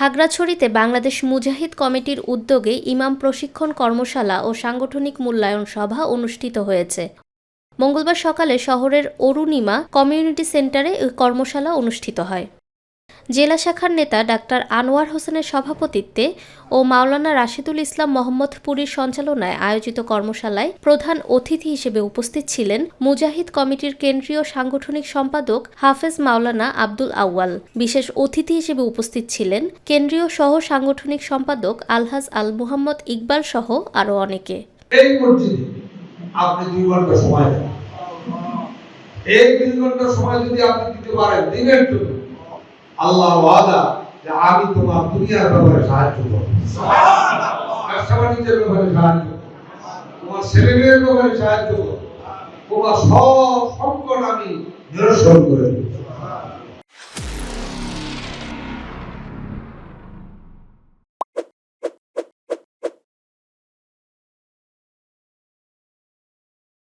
খাগড়াছড়িতে বাংলাদেশ মুজাহিদ কমিটির উদ্যোগে ইমাম প্রশিক্ষণ কর্মশালা ও সাংগঠনিক মূল্যায়ন সভা অনুষ্ঠিত হয়েছে। মঙ্গলবার সকালে শহরের অরুণিমা কমিউনিটি সেন্টারে কর্মশালা অনুষ্ঠিত হয়। জেলা শাখার নেতা ডাক্তার আনোয়ার হোসেনের সভাপতিত্বে ও মাওলানা রাশিদুল ইসলাম মোহাম্মদপুরীর সঞ্চালনায় আয়োজিত কর্মশালায় প্রধান অতিথি হিসেবে উপস্থিত ছিলেন মুজাহিদ কমিটির কেন্দ্রীয় সাংগঠনিক সম্পাদক হাফেজ মাওলানা আব্দুল আউয়াল। বিশেষ অতিথি হিসেবে উপস্থিত ছিলেন কেন্দ্রীয় সহ সাংগঠনিক সম্পাদক আলহাজ আল মুহাম্মদ ইকবাল সহ আরও অনেকে। এই দুই সময় এই দুই ঘণ্টা সময় যদি আপনি দিতে পারেন, দিনের জন্য আল্লাহ ওয়াদা যে আমি তোমার দুনিয়ার ব্যাপারে সাহায্য করব। ব্যবসা বাণিজ্যের ব্যাপারে সাহায্য করব। তোমার ছেলে মেয়ের ব্যাপারে সাহায্য করব। তোমার সব সংকট আমি নিরসন করে দেব